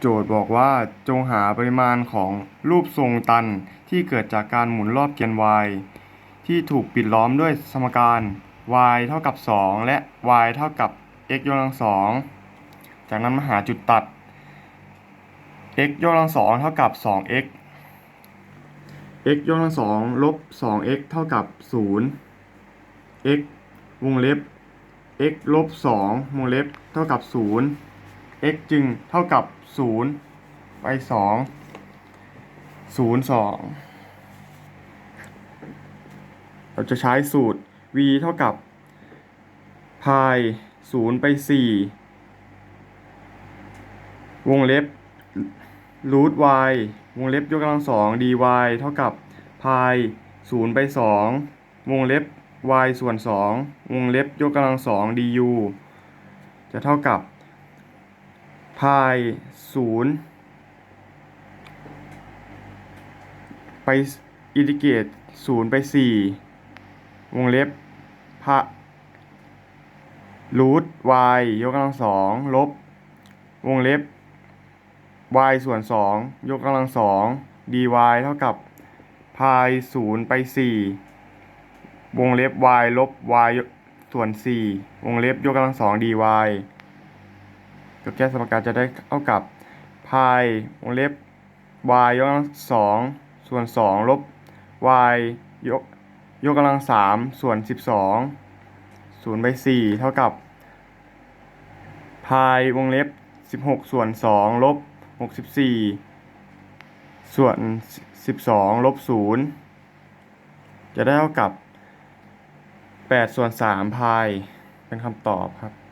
โจทย์บอกว่าจงหาปริมาณของรูปทรงตันที่เกิดจากการหมุนรอบแกน y ที่ถูกปิดล้อมด้วยสมการ y เท่ากับ 2 และ y เท่ากับ x ยกกำลังสองจากนั้นมาหาจุดตัด x ยกกำลังสองเท่ากับ 2x x ยกกำลังสองลบ 2x เท่ากับ 0 x วงเล็บ x ลบ 2 วงเล็บ เท่ากับ 0 x จึงเท่ากับ 0 ไป 2 0 2 เราจะใช้สูตร v เท่ากับพาย0ไป 4 วงเล็บรูท y วงเล็บยกกำลังสอง dy เท่ากับพาย0ไป2 วงเล็บ y ส่วน 2 วงเล็บยกกำลังสอง du จะเท่ากับ พาย0ไปอินทิเกรต0ไป4วงเล็บพะรูท y ยกกำลังสองลบ วงเล็บ y ส่วน2ยกกำลังสอง dy เท่ากับพาย0ไป4วงเล็บ y ลบ y ส่วน4วงเล็บยกกำลังสอง dy ก็แก้สมการจะได้เท่ากับพายวงเล็บ y ยกกำลังสองส่วน2ลบ y ยกยกกำลังสามส่วน12 0ไป4เท่ากับพายวงเล็บ16ส่วน2ลบ64ส่วน12ลบ0จะได้เท่ากับ8ส่วน3พายเป็นคำตอบครับ